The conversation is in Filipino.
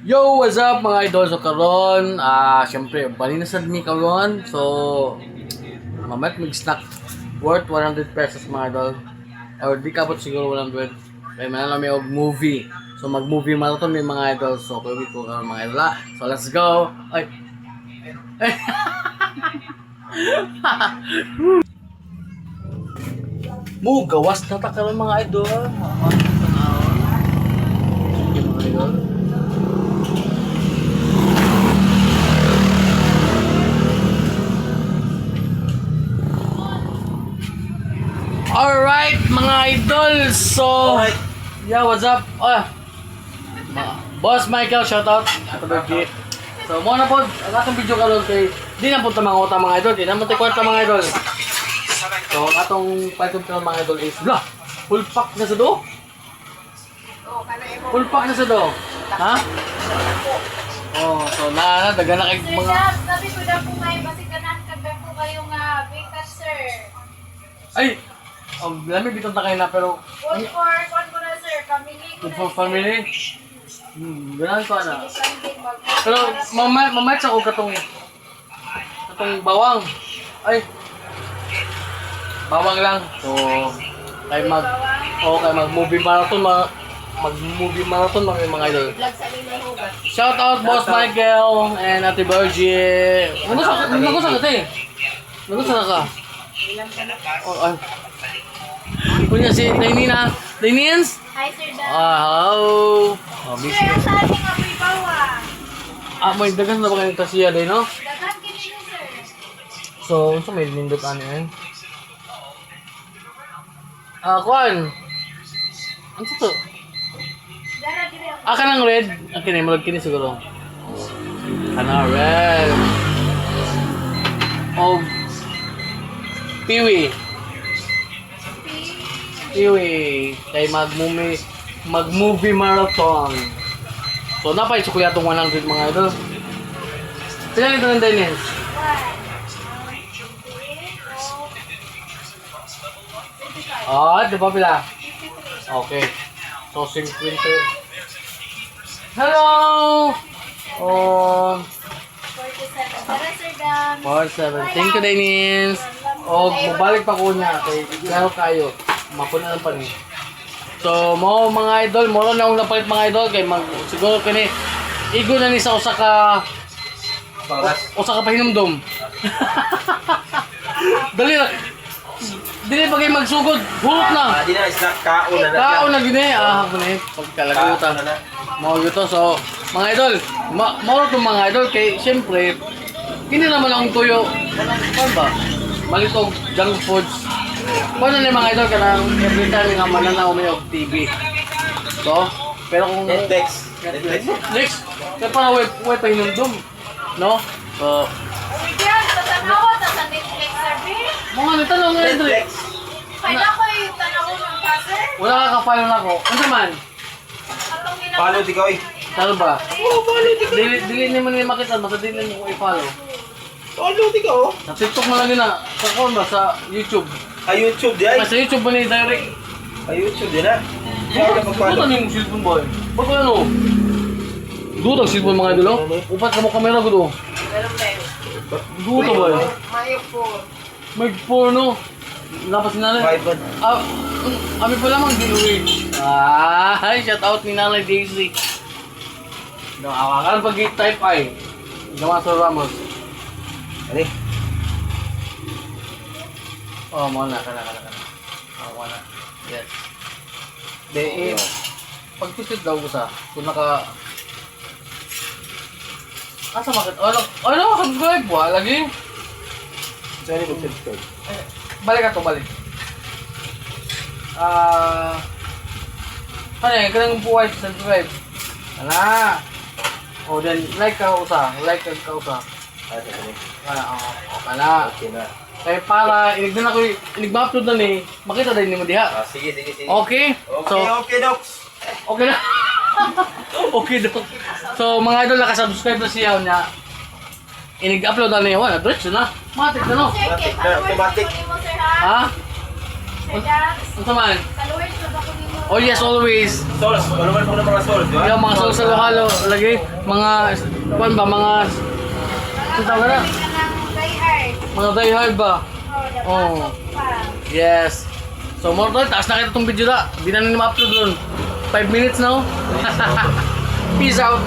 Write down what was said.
Yo, what's up mga idol? So karon, ah, syempre, bali na sad mi karon. So mamat mig snack worth 100 pesos mga idol. Or di kabot siguro 100. Kaya man may og movie. So mag-movie marathon mi mga idol. So kaya ko karon mga idol. ah. So let's go. Ay. Mo gawas na ta karon mga idol. Alright, mga idol. So, yeah, what's up? Ah, ma- Boss Michael, shoutout. G? So, mo na po, ang atong video karon kay di na po ta mga utang mga idol, di na mo tayo kwarta mga idol. So, ang atong paitong ka mga idol is, blah, full pack na sa do? Full pack na sa do? Ha? Oh, so na, na, daga na kay mga... Sabi ko na po ngayon, basi ganahan kagdan po kayo nga bacon, sir. Ay! Oh, lamig bitong takay na, pero... Good for, kwan ko na, sir. Family ko Good na, for family? Hmm, ganun ko na. Pero mamay mamay sa ko katong katong bawang. Ay. Bawang lang. So kay mag oh, kay mag movie marathon ma mag movie marathon mga mga idol. Vlog sa. Shout out Boss Michael and Ate Virgie. Ano sa ano sa kate? Ano sa ka? Ilang ka na? Oh, ay. Kunya si Dainina. Dainians? Hi, Sir. Ah, hello. Oh, Sir, miss. ang sabi nga po bawang. Ah, may dagas na ba kayong tasiya din, no? Daghan kinino, sir. So, unsa may nindot ano yan? Ah, kuan. Ano to? Dara, dire. Ah, kanang red. Ah, kini, malag kini siguro. Kana red. Oh. Piwi. Piwi. Kay mag-movie, mag-movie marathon. So, napay sukulyatong 100 mga idol. Pila ito ng Dennis? Ah, di ba pila? Okay. So, 50. Hello! Oh, 47. Dara, Sir Dab. 47. Thank you, Dennis. O, mabalik pa ko niya. Kay, klaro kayo. Mapuna lang pa niya. So, mo mga idol, mo na akong napalit mga idol. Kay mag, siguro kani, igo na ni sa usa ka, usa ka pahinumdum. Dali na. Dili pa kayo magsugod. Hulot na. Ah, di na, snack kao na na. Kao na gini, ah, gini, pagkalagutan. Kao na na. Mga ito, so, mga idol, ma mao to mga idol, kay, siyempre, hindi naman akong tuyo, ano ba, malitog, junk foods. Paano na mga idol, kanang every time nga mananaw may og TV. So, pero kung, Netflix. Netflix. next, kaya para way, way pa hinundom, no? So, Uy, diyan, sa Netflix, B. mga nitanong nga idol, Netflix. Kaya ko yung tanawa ng ka, sir. wala ka kapalo na ako, ano man. Follow di ko eh. ano ba? Dili, dili naman nila makita, basta dili mo ko i-follow. Follow di ko. Sa TikTok mo lang yun na. Sa kung ba? Sa YouTube. Sa YouTube di ay. Ay, sa YouTube ba ni direct? Sa YouTube di na. Kaya mag-follow. na yung cellphone boy. Ba't ba ano? Duta ang cellphone mga idol. oh. Upat ka mo kamera ko do. Meron tayo. Duta ba? Mayo po. May porno. Lapas ni nanay. Five on. Ah, mm, ami pa lamang giveaway. Ah, shout out ni Nanay Daisy. No, awakan pag type I. Gawa sa Ramos. Ani? Oh, mo na, kana, kana, kana. Oh, mo na. Yes. De, eh, pag twisted daw ko sa, kung naka... Asa makit? Ano? Ano? Subscribe? Wala lagi. Saan ko subscribe? Eh, balik ka to, balik. Ah... ano yan? Kanang buhay subscribe. Ana! O, then, like ka usa. Like ka usa. Ah, ito kami. Kana, o, o, kana. Okay na. Kaya para, inig na ako, inig ma-upload na ni, makita din ni mo diha. Ah, sige, sige, sige. Okay? Okay, So, okay, Docs. Okay na. okay daw. So, mga idol, nakasubscribe na siya niya. Inig-upload na niya. Wala, diretso na. Matik na no. Sir, Automatic na, ano word automatic. ko nimo, sir, ha? Ha? Sir Ano man? Followers ko ba ko nimo? Oh yes, always. Ano man po ng mga sauce, di ba? Yung mga sauce halo lagi. Mga, kuan ba, mga, ano tawag na ka ng die hard. Mga die hard ba? Oh, the Oh. pa. Yes. So, more tol, taas na kita itong video na. Di na na ma-upload doon. 5 minutes na oh. Peace out.